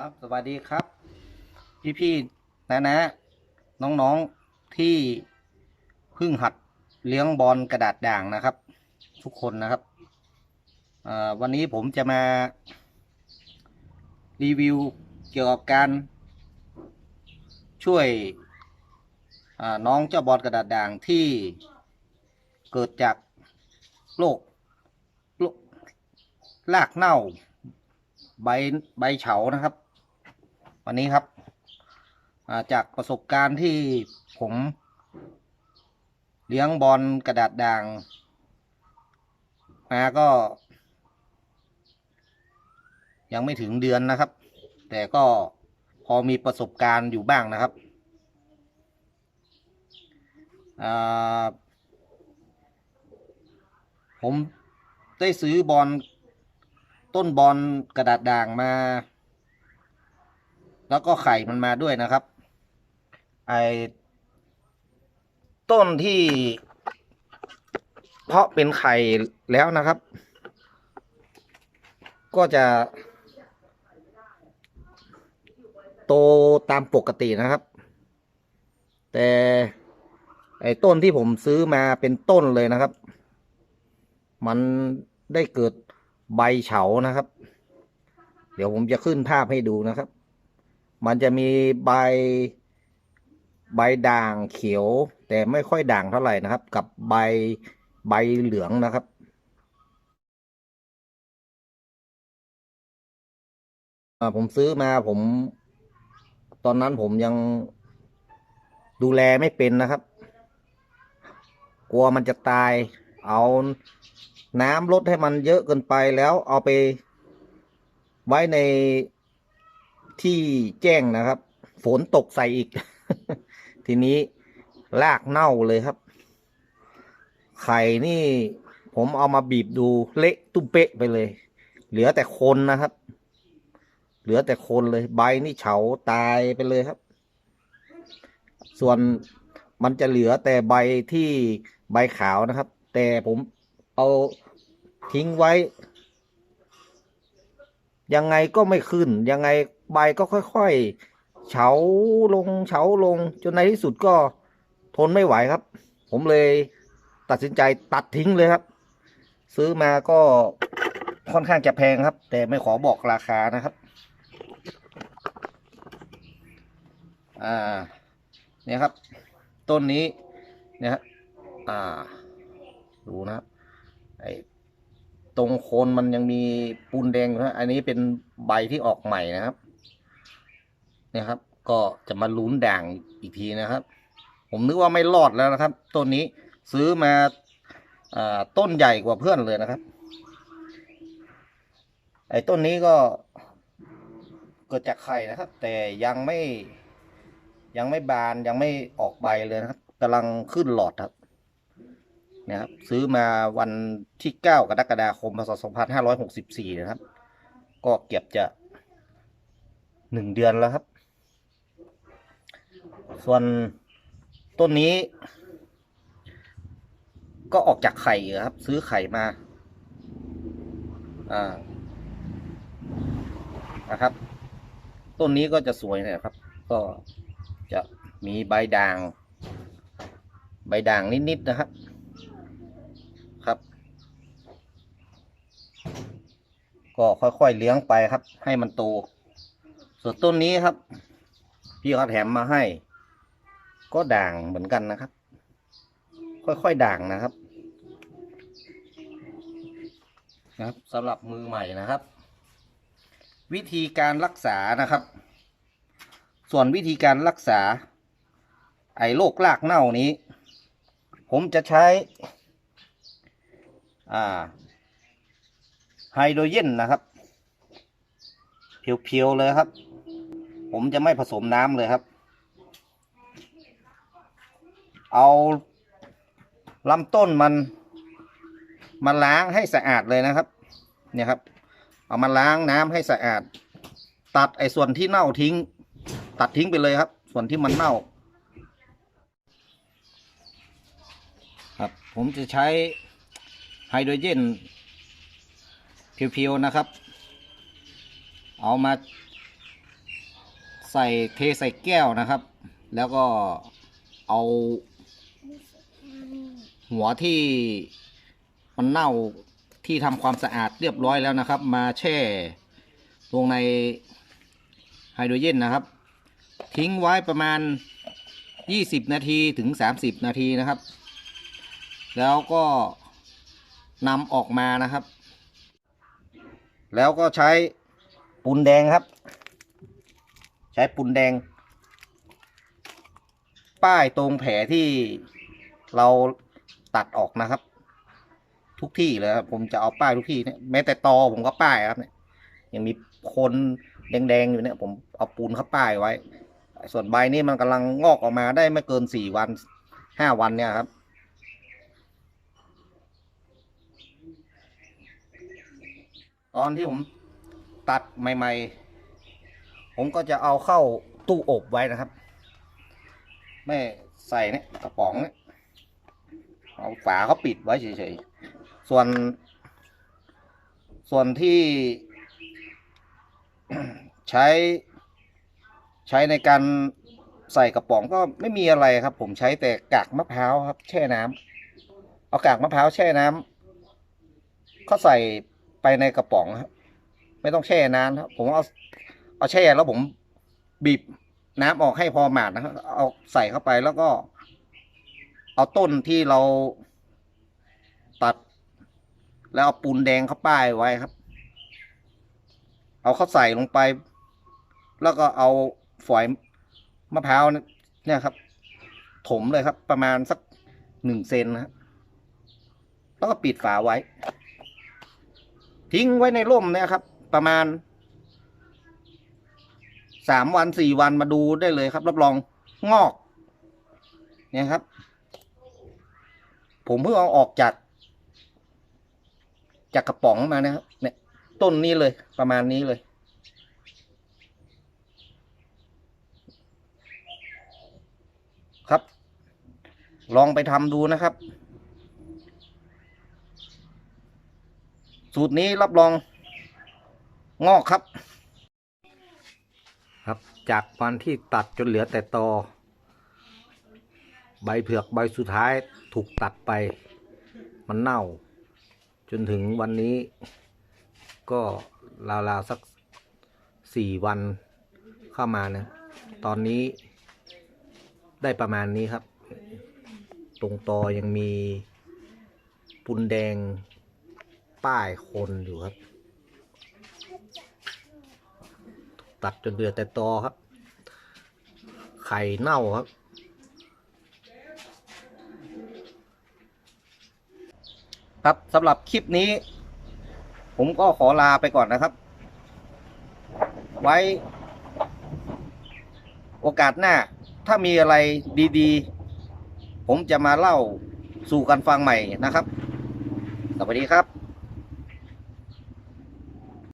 ครับสวัสดีครับ พี่ๆนะนะน้องๆที่เพิ่งหัดเลี้ยงบอลกระดาษด่างนะครับ ทุกคนนะครับวันนี้ผมจะมารีวิวเกี่ยวกับการช่วยน้องเจ้าบอลกระดาษด่างที่เกิดจากโรคโรครากเน่าใบใบเฉานะครับ วันนี้ครับาจากประสบการณ์ที่ผมเลี้ยงบอลกระดาษด่างมาก็ ยังไม่ถึงเดือนนะครับ แต่ก็พอมีประสบการณ์อยู่บ้างนะครับ ผมได้ซื้อบอลต้นบอลกระดาษด่างมา แล้วก็ไข่มันมาด้วยนะครับ ไอต้นที่ เพาะเป็นไข่แล้วนะครับ ก็จะ โตตามปกตินะครับ แต่ไอ้ต้นที่ผมซื้อมาเป็นต้นเลยนะครับ มันได้เกิดใบเฉานะครับ เดี๋ยวผมจะขึ้นภาพให้ดูนะครับ มันจะมีใบใบด่างเขียว แต่ไม่ค่อยด่างเท่าไหร่นะครับ กับใบใบเหลืองนะครับ ผมซื้อมาผม ตอนนั้นผมยังดูแลไม่เป็นนะครับ กลัวมันจะตาย เอาน้ำลดให้มันเยอะเกินไปแล้วเอาไปไว้ใน ที่แจ้งนะครับ ฝนตกใส่อีก ทีนี้รากเน่าเลยครับ ไข่นี่ ผมเอามาบีบดูเละตุ้มเป๊ะไปเลย เหลือแต่คนนะครับ เหลือแต่คนเลย ใบนี่เฉาตายไปเลยครับ ส่วนมันจะเหลือแต่ใบที่ใบขาวนะครับ แต่ผมเอาทิ้งไว้ ยังไงก็ไม่ขึ้น ยังไง ใบก็ค่อยๆเฉาลงเฉาลงจนในที่สุดก็ทนไม่ไหวครับ ผมเลยตัดสินใจตัดทิ้งเลยครับ ซื้อมาก็ค่อนข้างจะแพงครับ แต่ไม่ขอบอกราคานะครับ อ่า เนี่ยครับ ต้นนี้เนี่ยฮะอ่า ดูนะครับไอตรงโคนมันยังมีปูนแดงอยู่นะอันนี้เป็นใบที่ออกใหม่นะครับ นี่ยครับ ก็จะมาลุ้นด่างอีกทีนะครับ ผมนึกว่าไม่รอดแล้วนะครับ ต้นนี้ซื้อมาอต้นใหญ่กว่าเพื่อนเลยนะครับ ไอ้ต้นนี้ก็เกิดจากไข่นะครับ แต่ยังไม่ยังไม่บานยังไม่ออกใบเลยนะครับกำลังขึ้นหลอดครับนี่ยครับ ซื้อมาวันที่เก้ากรกฎาคมพศสองพันห้าร้อยหกสิบสี่นะครับ ก็เก็บจะหนึ่งเดือนแล้วครับ ส่วนต้นนี้ ก็ออกจากไข่ครับ ซื้อไข่มา อ่า นะครับ ต้นนี้ก็จะสวยนะครับ ก็จะมีใบด่าง ใบด่างนิดๆนะครับ ครับ ก็ค่อยๆเลี้ยงไปครับ ให้มันโต ส่วนต้นนี้ครับ พี่เขาแถมมาให้ ก็ด่างเหมือนกันนะครับ ค่อยๆด่างนะครับ นะครับสำหรับมือใหม่นะครับ วิธีการรักษานะครับ ส่วนวิธีการรักษา ไอ้โรครากเน่านี้ ผมจะใช้ อ่าไฮโดรเจนนะครับ เพียวๆเลยครับ ผมจะไม่ผสมน้ำเลยครับ เอาลำต้นมันมาล้างให้สะอาดเลยนะครับ เนี่ยครับ เอามาล้างน้ำให้สะอาด ตัดไอ้ส่วนที่เน่าทิ้ง ตัดทิ้งไปเลยครับ ส่วนที่มันเน่า ครับ ผมจะใช้ไฮโดรเจนเพียวๆนะครับ เอามาใส่เทใส่แก้วนะครับ แล้วก็เอา หัวที่มันเน่าที่ทำความสะอาดเรียบร้อยแล้วนะครับ มาแช่ลงในไฮโดรเจนนะครับ ทิ้งไว้ประมาณ 20 นาทีถึง 30 นาทีนะครับ แล้วก็นำออกมานะครับ แล้วก็ใช้ปูนแดงครับ ใช้ปูนแดง ป้ายตรงแผลที่เรา ตัดออกนะครับ ทุกที่เลยครับผมจะเอาป้ายทุกที่เนี่ยแม้แต่ตอผมก็ป้ายครับเนี่ยยังมีคนแดงๆอยู่เนี่ย ผมเอาปูนเข้าป้ายไว้ ส่วนใบนี่มันกำลังงอกออกมาได้ไม่เกินสี่วันห้าวันเนี่ยครับตอนที่ผมตัดใหม่ ๆ ผมก็จะเอาเข้าตู้อบไว้นะครับ ไม่ใส่เนี่ยกระป๋องเนี่ย เอาฝาเขาปิดไว้เฉยๆ ส่วน ส่วนที่ใช้ ใช้ในการใส่กระป๋องก็ไม่มีอะไรครับ ผมใช้แต่กากมะพร้าวครับ แช่น้ำเอากากมะพร้าวแช่น้ำเขาใส่ไปในกระป๋องครับไม่ต้องแช่นานครับ ผมเอาเอาแช่แล้วผมบีบน้ำออกให้พอหมาดนะครับเอาใส่เข้าไปแล้วก็ เอาต้นที่เราตัด แล้วเอาปูนแดงเข้าป้ายไว้ครับ เอาเข้าใส่ลงไป แล้วก็เอาฝอยมะพร้าวเนี่ยครับ ถมเลยครับ ประมาณสักหนึ่งเซนนะแล้วก็ปิดฝาไว้ ทิ้งไว้ในร่มเนี่ยครับ ประมาณสามวันสี่วันมาดูได้เลยครับ รับรองงอก เนี่ยครับ ผมเพิ่งเอาออกจาก จากกระป๋องมานะครับเนี่ยต้นนี้เลยประมาณนี้เลยครับ ลองไปทำดูนะครับ สูตรนี้รับรองงอกครับ ครับ จากวันที่ตัดจนเหลือแต่ตอ ใบเผือกใบสุดท้ายถูกตัดไป มันเน่า จนถึงวันนี้ ก็ราวๆสักสี่วันเข้ามานะ ตอนนี้ได้ประมาณนี้ครับ ตรงตอยังมีปุนแดงป้ายคนอยู่ครับ ตัดจนเหลือแต่ตอครับ ไข่เน่าครับ ครับสำหรับคลิปนี้ ผมก็ขอลาไปก่อนนะครับ ไว้ โอกาสหน้า ถ้ามีอะไรดีๆ ผมจะมาเล่าสู่กันฟังใหม่นะครับ สวัสดีครับ